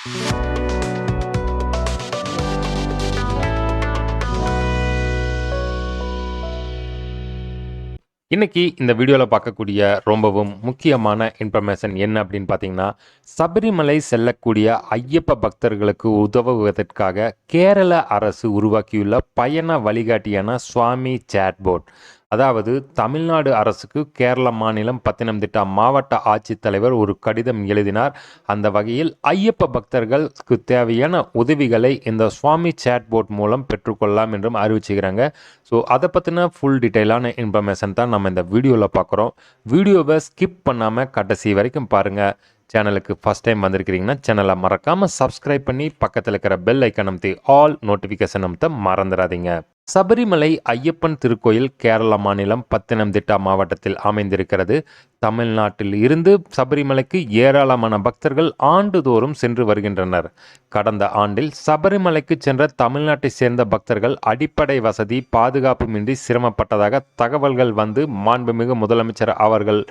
இன்னைக்கு இந்த வீடியோவில் பார்க்கக்கூடிய ரொம்பவும் முக்கியமான இன்ஃபர்மேஷன் என்ன அப்படின்னு பார்த்தீங்கன்னா சபரிமலை செல்லக்கூடிய ஐயப்ப பக்தர்களுக்கு உதவுவதற்காக கேரள அரசு உருவாக்கியுள்ள பயண வழிகாட்டியான சுவாமி சேட்போர்ட் அதாவது தமிழ்நாடு அரசுக்கு கேரள மாநிலம் பத்தனம்திட்டா மாவட்ட ஆட்சித்தலைவர் ஒரு கடிதம் எழுதினார். அந்த வகையில் ஐயப்ப பக்தர்களுக்கு தேவையான உதவிகளை இந்த சுவாமி சேட்போர்ட் மூலம் பெற்றுக்கொள்ளலாம் என்றும் அறிவிச்சுக்கிறாங்க. ஸோ அதை பற்றின ஃபுல் டீட்டெயிலான இன்ஃபர்மேஷன் தான் நம்ம இந்த வீடியோவில் பார்க்குறோம். வீடியோவை ஸ்கிப் பண்ணாமல் கடைசி வரைக்கும் பாருங்கள் சேனலுக்கு ஃபஸ்ட் டைம் வந்திருக்கிறீங்கன்னா சேனலை மறக்காமல் சப்ஸ்கிரைப் பண்ணி பக்கத்தில் இருக்கிற பெல் ஐக்கன் அமுத்தி ஆல் நோட்டிஃபிகேஷன் அமுத்த மறந்துடாதீங்க. சபரிமலை ஐயப்பன் திருக்கோயில் கேரள மாநிலம் பத்தனம்திட்டா மாவட்டத்தில் அமைந்திருக்கிறது. தமிழ்நாட்டில் இருந்து சபரிமலைக்கு ஏராளமான பக்தர்கள் ஆண்டுதோறும் சென்று வருகின்றனர். கடந்த ஆண்டில் சபரிமலைக்கு சென்ற தமிழ்நாட்டை சேர்ந்த பக்தர்கள் அடிப்படை வசதி பாதுகாப்புமின்றி சிரமப்பட்டதாக தகவல்கள் வந்து மாண்புமிகு முதலமைச்சர் அவர்கள்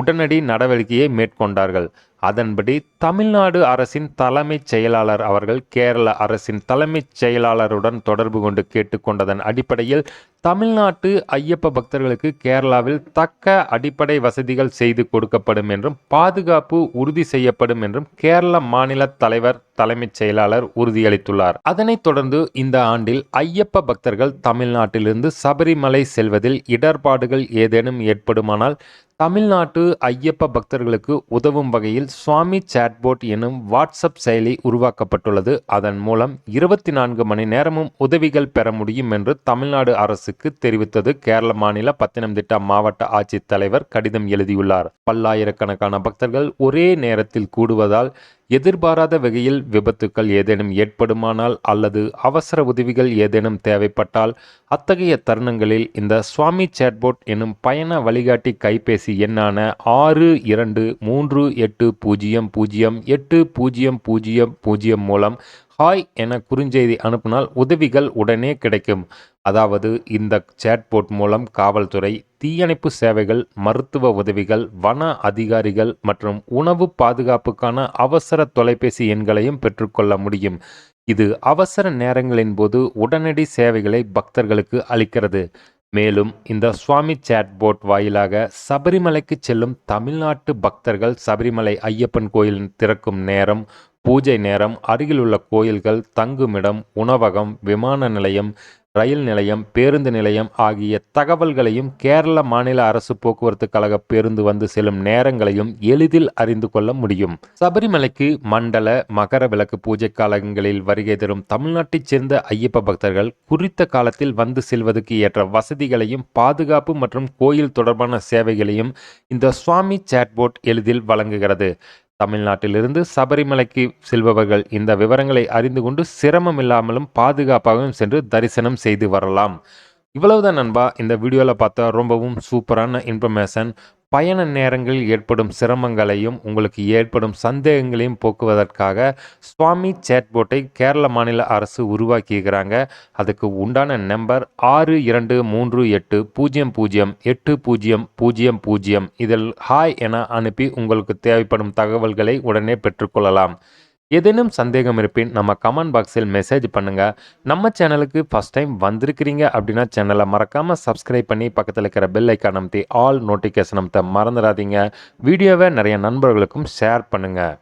உடனடி நடவடிக்கையை மேற்கொண்டார்கள். அதன்படி தமிழ்நாடு அரசின் தலைமைச் செயலாளர் அவர்கள் கேரள அரசின் தலைமைச் செயலாளருடன் தொடர்பு கொண்டு கேட்டுக்கொண்டதன் அடிப்படையில் தமிழ்நாட்டு ஐயப்ப பக்தர்களுக்கு கேரளாவில் தக்க அடிப்படை வசதிகள் செய்து கொடுக்கப்படும் என்றும் பாதுகாப்பு உறுதி செய்யப்படும் என்றும் கேரள மாநில தலைவர் தலைமைச் செயலாளர் உறுதியளித்துள்ளார். அதனைத் தொடர்ந்து இந்த ஆண்டில் ஐயப்ப பக்தர்கள் தமிழ்நாட்டிலிருந்து சபரிமலை செல்வதில் இடர்பாடுகள் ஏதேனும் ஏற்படுமானால் தமிழ்நாட்டு ஐயப்ப பக்தர்களுக்கு உதவும் வகையில் சுவாமி சாட்போட் எனும் வாட்ஸ்அப் செயலி உருவாக்கப்பட்டுள்ளது. அதன் மூலம் இருபத்தி நான்கு மணி நேரமும் உதவிகள் பெற முடியும் என்று தமிழ்நாடு அரசு அரசுக்கு தெரிவித்தது. கேரள மாநில பத்தனம்திட்டா மாவட்ட ஆட்சித்தலைவர் கடிதம் எழுதியுள்ளார். பல்லாயிரக்கணக்கான பக்தர்கள் ஒரே நேரத்தில் கூடுவதால் எதிர்பாராத வகையில் விபத்துக்கள் ஏதேனும் ஏற்படுமானால் அல்லது அவசர உதவிகள் ஏதேனும் தேவைப்பட்டால் அத்தகைய தருணங்களில் இந்த சுவாமி சேட்போட் எனும் பயண வழிகாட்டி கைபேசி எண்ணான ஆறு இரண்டு மூன்று எட்டு பூஜ்ஜியம் பூஜ்ஜியம் எட்டு பூஜ்ஜியம் பூஜ்ஜியம் பூஜ்ஜியம் மூலம் ஹாய் என குறுஞ்செய்தி அனுப்பினால் உதவிகள் உடனே கிடைக்கும். அதாவது இந்த சேட்போட் மூலம் காவல்துறை தீயணைப்பு சேவைகள் மருத்துவ உதவிகள் வன அதிகாரிகள் மற்றும் உணவு பாதுகாப்புக்கான அவசர தொலைபேசி எண்களையும் பெற்றுக்கொள்ள முடியும். இது அவசர நேரங்களின் போது உடனடி சேவைகளை பக்தர்களுக்கு அளிக்கிறது. மேலும் இந்த சுவாமி சேட்போட் வாயிலாக சபரிமலைக்கு செல்லும் தமிழ்நாட்டு பக்தர்கள் சபரிமலை ஐயப்பன் கோயில் திறக்கும் நேரம் பூஜை நேரம் அருகிலுள்ள கோயில்கள் தங்குமிடம் உணவகம் விமான நிலையம் ரயில் நிலையம் பேருந்து நிலையம் ஆகிய தகவல்களையும் கேரள மாநில அரசு போக்குவரத்து கழக பேருந்து வந்து செல்லும் நேரங்களையும் எளிதில் அறிந்து கொள்ள முடியும். சபரிமலைக்கு மண்டல மகர விளக்கு பூஜை காலங்களில் வருகை தரும் தமிழ்நாட்டைச் சேர்ந்த ஐயப்ப பக்தர்கள் குறித்த காலத்தில் வந்து செல்வதற்கு ஏற்ற வசதிகளையும் பாதுகாப்பு மற்றும் கோயில் தொடர்பான சேவைகளையும் இந்த சுவாமி சாட்போர்ட் எளிதில் வழங்குகிறது. தமிழ்நாட்டிலிருந்து சபரிமலைக்கு செல்பவர்கள் இந்த விவரங்களை அறிந்து கொண்டு சிரமம் இல்லாமலும் பாதுகாப்பாகவும் சென்று தரிசனம் செய்து வரலாம். இவ்வளவுதான் நண்பா. இந்த வீடியோவில் பார்த்தா ரொம்பவும் சூப்பரான இன்ஃபர்மேஷன் பயண நேரங்களில் ஏற்படும் சிரமங்களையும் உங்களுக்கு ஏற்படும் சந்தேகங்களையும் போக்குவதற்காக சுவாமி சேட்போட்டை கேரள மாநில அரசு உருவாக்கியிருக்கிறாங்க. அதுக்கு உண்டான நம்பர் ஆறு இரண்டு மூன்று எட்டு பூஜ்ஜியம் பூஜ்ஜியம் எட்டு பூஜ்ஜியம் பூஜ்ஜியம் பூஜ்ஜியம் இதில் ஹாய் என அனுப்பி உங்களுக்கு தேவைப்படும் தகவல்களை உடனே பெற்றுக்கொள்ளலாம். ஏதேனும் சந்தேகம் இருப்பின் நம்ம கமெண்ட் பாக்ஸில் மெசேஜ் பண்ணுங்கள் நம்ம சேனலுக்கு ஃபஸ்ட் டைம் வந்திருக்கிறீங்க அப்படின்னா சேனலை மறக்காமல் சப்ஸ்கிரைப் பண்ணி பக்கத்தில் இருக்கிற பெல் ஐக்கான் அமைத்தி ஆல் நோட்டிஃபிகேஷன் அமைத்த மறந்துடாதீங்க. வீடியோவை நிறைய நண்பர்களுக்கும் ஷேர் பண்ணுங்கள்